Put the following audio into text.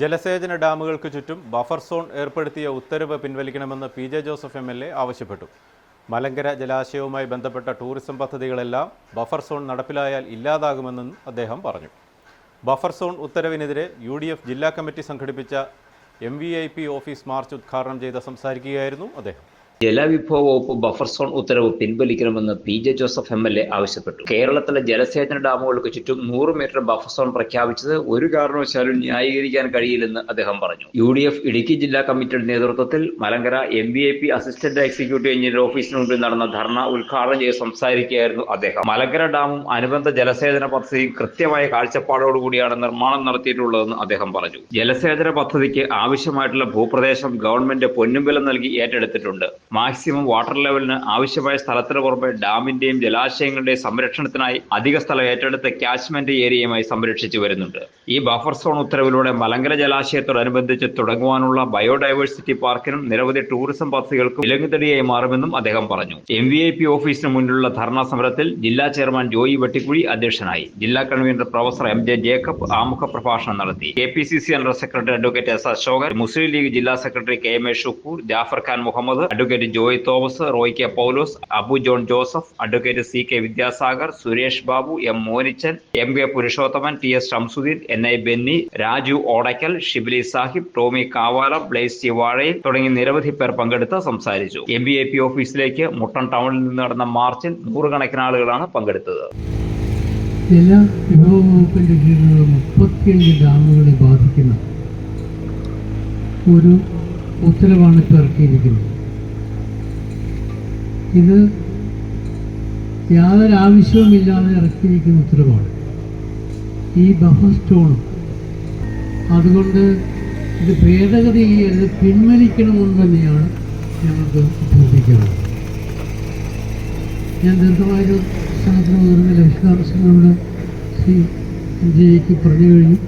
ജലസേചന ഡാമുകൾക്ക് ചുറ്റും buffer zone ഏർപ്പെടുത്തിയ ഉത്തരവ് പിൻവലിക്കണമെന്ന് P J Joseph M L A ആവശ്യപ്പെട്ടു. മലങ്കര ജലാശയവുമായി ബന്ധപ്പെട്ട ടൂറിസം പദ്ധതികളെല്ലാം ബഫർ സോൺ നടപ്പിലായാൽ ഇല്ലാതാകുമെന്നും അദ്ദേഹം പറഞ്ഞു. ബഫർ സോൺ ഉത്തരവിനെതിരെ യു ഡി എഫ് ജില്ലാ കമ്മിറ്റി സംഘടിപ്പിച്ച M V I P office march ഉദ്ഘാടനം ചെയ്ത് സംസാരിക്കുകയായിരുന്നു അദ്ദേഹം. ജലവിഭവ വകുപ്പ് ബഫർ സോൺ ഉത്തരവ് പിൻവലിക്കണമെന്ന് P J Joseph M L A ആവശ്യപ്പെട്ടു. കേരളത്തിലെ ജലസേചന ഡാമുകൾക്ക് ചുറ്റും നൂറ് മീറ്റർ ബഫർ സോൺ പ്രഖ്യാപിച്ചത് ഒരു കാരണവശാലും ന്യായീകരിക്കാൻ കഴിയില്ലെന്ന് അദ്ദേഹം പറഞ്ഞു. യു ഡി എഫ് ഇടുക്കി ജില്ലാ കമ്മിറ്റിയുടെ നേതൃത്വത്തിൽ Malankara M B A P assistant executive engineer ഓഫീസിന് മുമ്പിൽ നടന്ന ധർണ ഉദ്ഘാടനം ചെയ്ത് സംസാരിക്കുകയായിരുന്നു അദ്ദേഹം. മലങ്കര ഡാമും അനുബന്ധ ജലസേചന പദ്ധതിയും കൃത്യമായ കാഴ്ചപ്പാടോടുകൂടിയാണ് നിർമ്മാണം നടത്തിയിട്ടുള്ളതെന്ന് അദ്ദേഹം പറഞ്ഞു. ജലസേചന പദ്ധതിക്ക് ആവശ്യമായിട്ടുള്ള ഭൂപ്രദേശം ഗവൺമെന്റ് പൊന്നുംബലം നൽകി ഏറ്റെടുത്തിട്ടുണ്ട്. മാക്സിമം വാട്ടർ ലെവലിന് ആവശ്യമായ സ്ഥലത്തിന് പുറമെ ഡാമിന്റെയും ജലാശയങ്ങളുടെയും സംരക്ഷണത്തിനായി അധിക സ്ഥലം ഏറ്റെടുത്ത് ക്യാച്ച്മെന്റ് ഏരിയയുമായി സംരക്ഷിച്ചു വരുന്നുണ്ട്. ഈ ബഫർ സോൺ ഉത്തരവിലൂടെ മലങ്കര ജലാശയത്തോടനുബന്ധിച്ച് തുടങ്ങുവാനുള്ള ബയോഡൈവേഴ്സിറ്റി പാർക്കിനും നിരവധി ടൂറിസം പദ്ധതികൾക്കും വിലങ്ങുതടിയായി മാറുമെന്നും അദ്ദേഹം പറഞ്ഞു. എം വി ഐ പി ഓഫീസിന് മുന്നിലുള്ള ധർണാ സമരത്തിൽ ജില്ലാ ചെയർമാൻ ജോയി വെട്ടിക്കുഴി അധ്യക്ഷനായി. ജില്ലാ convener professor M J Jacob ആമുഖ പ്രഭാഷണം നടത്തി. K P C C general secretary advocate S Ashokan Muslim League ജില്ലാ secretary K M A Shukkoor Jafar Khan Muhammad advocate Joy Thomas Roy K Paulose Abu John Joseph advocate C K Vidyasagar Suresh Babu M Monichan M K Purushothaman T S Shamsuddin N I Benny Raju Odaykkal Shibili Sahib Tomy Kavala Blaise Chivazhayil തുടങ്ങി നിരവധി പേർ പങ്കെടുത്ത് സംസാരിച്ചു. M B A P ഓഫീസിലേക്ക് മുട്ടൻ ടൗണിൽ നിന്ന് നടന്ന മാർച്ചിൽ നൂറുകണക്കിന് ആളുകളാണ് പങ്കെടുത്തത്. ബാധിക്കുന്ന ഒരു ഉത്തരവാണ് ഇപ്പോൾ ഇറക്കിയിരിക്കുന്നത് ഇത് യാതൊരു ആവശ്യവുമില്ലാതെ ഇറക്കിയിരിക്കുന്ന ഉത്തരവാണ്. ഈ ബഫർ സ്റ്റോണും അതുകൊണ്ട് ഇത് ഭേദഗതി ചെയ്യരുത് പിൻവലിക്കണമെന്ന് തന്നെയാണ് ഞങ്ങൾക്ക് അഭ്യർത്ഥിക്കുന്നത്. ഞാൻ ദീർഘമായൊരു സ്ഥലത്തിന് മുതിർന്ന ലക്ഷ്മണ ശ്രീ എൻ പറഞ്ഞു കഴിഞ്ഞു.